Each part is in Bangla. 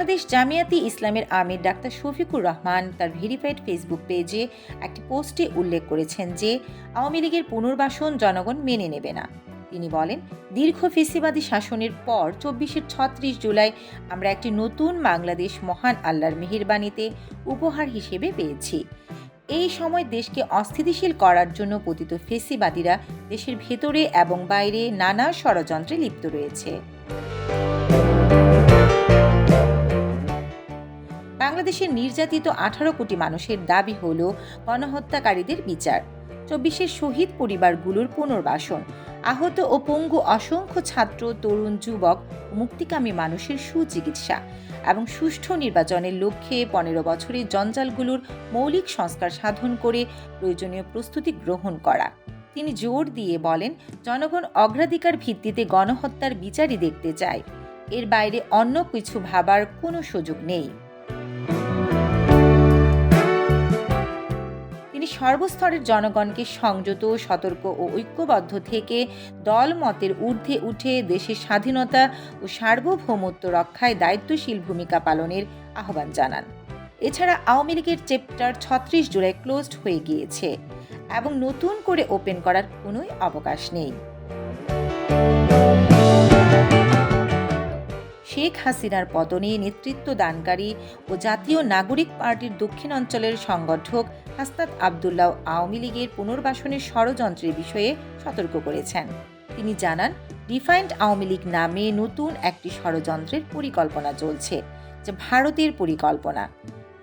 বাংলাদেশ জামিয়াতি ইসলামের আমির ডাক্তার শফিকুর রহমান তার ভেরিফাইড ফেসবুক পেজে একটি পোস্টে উল্লেখ করেছেন যে, আওয়ামী লীগের পুনর্বাসন জনগণ মেনে নেবে না। তিনি বলেন, দীর্ঘ ফেসিবাদী শাসনের পর চব্বিশের ছত্রিশ জুলাই আমরা একটি নতুন বাংলাদেশ মহান আল্লাহর মেহেরবানিতে উপহার হিসেবে পেয়েছি। এই সময় দেশকে অস্থিতিশীল করার জন্য পতিত ফেসিবাদীরা দেশের ভেতরে এবং বাইরে নানা ষড়যন্ত্রে লিপ্ত রয়েছে। বাংলাদেশের নির্যাতিত আঠারো কোটি মানুষের দাবি হল গণহত্যাকারীদের বিচার। চব্বিশের শহীদ পরিবারগুলোর পুনর্বাসন। আহত ও পঙ্গু অসংখ্য ছাত্র, তরুণ, যুবক, মুক্তিকামী মানুষের সুচিকিৎসা এবং সুষ্ঠু নির্বাচনের লক্ষ্যে পনেরো বছরের জঞ্জালগুলোর মৌলিক সংস্কার সাধন করে প্রয়োজনীয় প্রস্তুতি গ্রহণ করা। তিনি জোর দিয়ে বলেন, জনগণ অগ্রাধিকার ভিত্তিতে গণহত্যার বিচারই দেখতে চায়। এর বাইরে অন্য কিছু ভাবার কোনো সুযোগ নেই। তিনি সর্বস্তরের জনগণকে সংযত, সতর্ক ও ঐক্যবদ্ধ থেকে দল মতের ঊর্ধ্বে উঠে দেশের স্বাধীনতা ও সার্বভৌমত্ব রক্ষায় দায়িত্বশীল ভূমিকা পালনের আহ্বান জানান। এছাড়া আওয়ামী লীগের চ্যাপ্টার ছত্রিশ জুলাই ক্লোজড হয়ে গিয়েছে এবং নতুন করে ওপেন করার কোনোই অবকাশ নেই। শেখ হাসিনার পতনে নেতৃত্ব দানকারী ও জাতীয় নাগরিক পার্টির দক্ষিণ অঞ্চলের সংগঠক হাস্তাত আবদুল্লাহ আওয়ামী লীগের পুনর্বাসনের ষড়যন্ত্রের বিষয়ে সতর্ক করেছেন। তিনি জানান, ডিফাইন্ড আওয়ামী লীগ নামে নতুন একটি ষড়যন্ত্রের পরিকল্পনা চলছে, যা ভারতের পরিকল্পনা।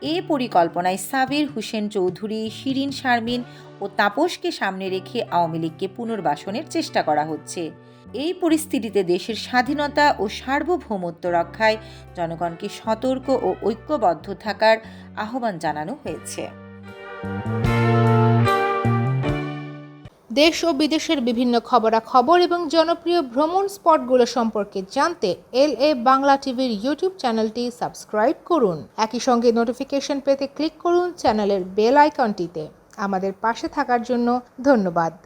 এ পরিকল্পনায় সাবির হুসেন চৌধুরী, শিরিন শারমিন ও তাপসকে সামনে রেখে আওয়ামী লীগকে পুনর্বাসনের চেষ্টা করা হচ্ছে। এই পরিস্থিতিতে দেশের স্বাধীনতা ও সার্বভৌমত্ব রক্ষায় জনগণকে সতর্ক ও ঐক্যবদ্ধ থাকার আহ্বান জানানো হয়েছে। দেশ ও বিদেশের বিভিন্ন খবরাখবর এবং জনপ্রিয় ভ্রমণ স্পটগুলো সম্পর্কে জানতে এল এ বাংলা টিভির ইউটিউব চ্যানেলটি সাবস্ক্রাইব করুন। একই সঙ্গে নোটিফিকেশন পেতে ক্লিক করুন চ্যানেলের বেল আইকনটিতে। আমাদের পাশে থাকার জন্য ধন্যবাদ।